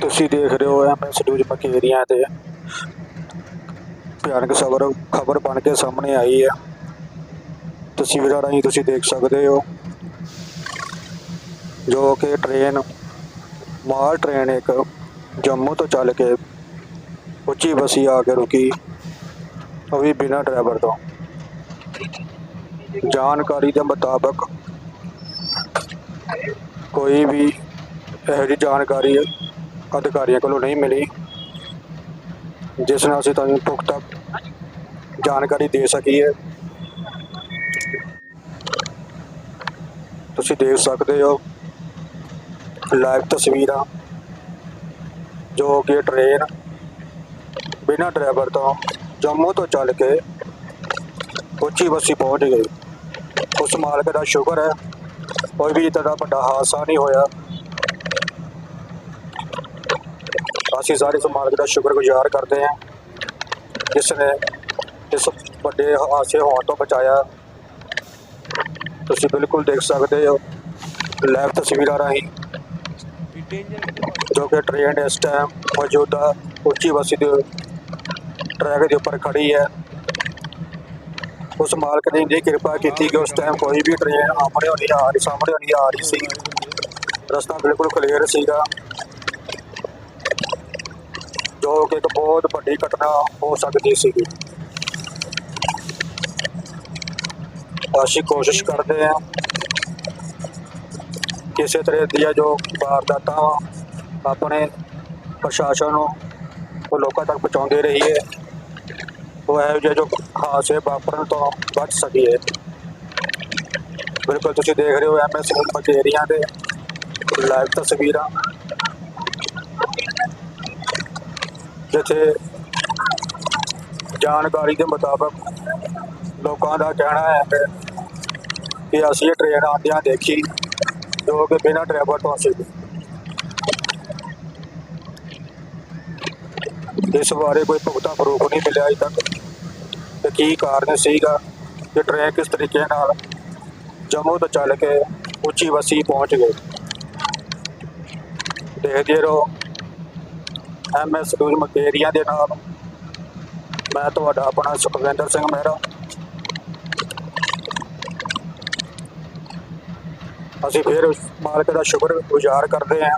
ਤੁਸੀਂ ਦੇਖ ਰਹੇ ਹੋ ਐਮਐਸ ਨਿਊਜ਼ ਮਕੇਰੀਆਂ ਤੇ। ਭਿਆਨਕ ਖਬਰ ਖਬਰ ਬਣ ਕੇ ਸਾਹਮਣੇ ਆਈ ਹੈ। ਤਸਵੀਰਾਂ ਰਾਹੀਂ ਤੁਸੀਂ ਦੇਖ ਸਕਦੇ ਹੋ ਜੋ ਕਿ ਟ੍ਰੇਨ ਮਾਲ ਟ੍ਰੇਨ ਇੱਕ ਜੰਮੂ ਤੋਂ ਚੱਲ ਕੇ ਉੱਚੀ ਬਸੀ ਆ ਕੇ ਰੁਕੀ। ਉਹ ਵੀ ਬਿਨਾਂ ਡਰਾਈਵਰ ਤੋਂ। ਜਾਣਕਾਰੀ ਦੇ ਮੁਤਾਬਕ ਕੋਈ ਵੀ ਇਹੋ ਜਿਹੀ ਜਾਣਕਾਰੀ ਅਧਿਕਾਰੀਆਂ ਕੋਲੋਂ ਨਹੀਂ ਮਿਲੀ, ਜਿਸ ਨਾਲ ਅਸੀਂ ਤੁਹਾਨੂੰ ਪੁਖਤਾ ਜਾਣਕਾਰੀ ਦੇ ਸਕੀਏ। ਤੁਸੀਂ ਦੇਖ ਸਕਦੇ ਹੋ, ਲਾਈਵ ਤਸਵੀਰਾਂ, ਜੋ ਕਿ ਟ੍ਰੇਨ ਬਿਨਾਂ ਡਰਾਈਵਰ ਤੋਂ ਜੰਮੂ ਤੋਂ ਚੱਲ ਕੇ ਉੱਚੀ ਬੱਸੀ ਪਹੁੰਚ ਗਈ। ਉਸ ਮਾਲਕ ਦਾ ਸ਼ੁਕਰ ਹੈ, ਕੋਈ ਵੀ ਇੱਦਾਂ ਦਾ ਵੱਡਾ ਹਾਦਸਾ ਨਹੀਂ ਹੋਇਆ। ਅਸੀਂ ਸਾਰੇ ਇਸ ਮਾਲਕ ਦਾ ਸ਼ੁਕਰਗੁਜ਼ਾਰ ਕਰਦੇ ਹਾਂ। ਜਿਸ ਨੇ ਇਸ ਵੱਡੇ ਹਾਸੇ ਹੋਣ ਤੋਂ ਬਚਾਇਆ। ਤੁਸੀਂ ਬਿਲਕੁਲ ਦੇਖ ਸਕਦੇ ਹੋ ਲਾਈਵ ਤਸਵੀਰਾਂ ਰਾਹੀਂ। ਜੋ ਕਿ ਟ੍ਰੇਨ ਇਸ ਟਾਈਮ ਮੌਜੂਦਾ ਉੱਚੀ ਬਸੀ ਦੇ ਟਰੈਕ ਦੇ ਉੱਪਰ ਖੜੀ ਹੈ। ਉਸ ਮਾਲਕ ਨੇ ਇੰਨੀ ਕਿਰਪਾ ਕੀਤੀ ਕਿ ਉਸ ਟਾਈਮ ਕੋਈ ਵੀ ਟ੍ਰੇਨ ਆਮਣੇ ਨਹੀਂ ਆ ਰਹੀ ਸਾਹਮਣੇ ਨਹੀਂ ਆ ਰਹੀ ਸੀ। ਰਸਤਾ ਬਿਲਕੁਲ ਕਲੀਅਰ ਸੀਗਾ। ਜੋ ਕਿ ਇੱਕ ਬਹੁਤ ਵੱਡੀ ਘਟਨਾ ਹੋ ਸਕਦੀ ਸੀਗੀ। ਅਸੀਂ ਕੋਸ਼ਿਸ਼ ਕਰਦੇ ਹਾਂ ਕਿਸੇ ਤਰ੍ਹਾਂ ਦੀਆਂ ਜੋ ਵਾਰਦਾਤਾਂ ਆਪਣੇ ਪ੍ਰਸ਼ਾਸਨ ਨੂੰ ਉਹ ਲੋਕਾਂ ਤੱਕ ਪਹੁੰਚਾਉਂਦੇ ਰਹੀਏ, ਉਹ ਇਹੋ ਜਿਹੇ ਜੋ ਹਾਦਸੇ ਵਾਪਰਨ ਤੋਂ ਬਚ ਸਕੀਏ। ਬਿਲਕੁਲ ਤੁਸੀਂ ਦੇਖ ਰਹੇ ਹੋ ਐਮਐਸ ਮਕੇਰੀਆਂ ਦੇ ਲਾਈਵ ਤਸਵੀਰਾਂ। ਜਿੱਥੇ ਜਾਣਕਾਰੀ ਦੇ ਮੁਤਾਬਕ ਲੋਕਾਂ ਦਾ ਕਹਿਣਾ ਹੈ ਕਿ ਅਸੀਂ ਇਹ ਟ੍ਰੇਨ ਆਉਂਦਿਆਂ ਦੇਖੀ, ਜੋ ਕਿ ਬਿਨਾਂ ਡਰਾਈਵਰ ਤੋਂ ਸੀ। ਇਸ ਬਾਰੇ ਕੋਈ ਪੁਖਤਾ ਪ੍ਰੂਫ ਨਹੀਂ ਮਿਲਿਆ ਅਜੇ ਤੱਕ। ਕਿ ਕੀ ਕਾਰਨ ਸੀਗਾ ਕਿ ਟ੍ਰੇਨ ਕਿਸ ਤਰੀਕੇ ਨਾਲ ਜੰਮੂ ਤੋਂ ਚੱਲ ਕੇ ਉੱਚੀ ਵਸੀ ਪਹੁੰਚ ਗਈ? ਦੇਖਦੇ ਰਹੋ। ਐਮਐਸ ਨਿਊਜ਼ ਮਕੇਰੀਆਂ ਦੇ ਨਾਲ। ਮੈਂ ਤੁਹਾਡਾ ਆਪਣਾ ਸੁਖਵਿੰਦਰ ਸਿੰਘ ਮਹਿਰਾ ਅਸੀਂ ਫਿਰ ਮਾਲਕ ਦਾ ਸ਼ੁਕਰ ਗੁਜ਼ਾਰ ਕਰਦੇ ਹਾਂ।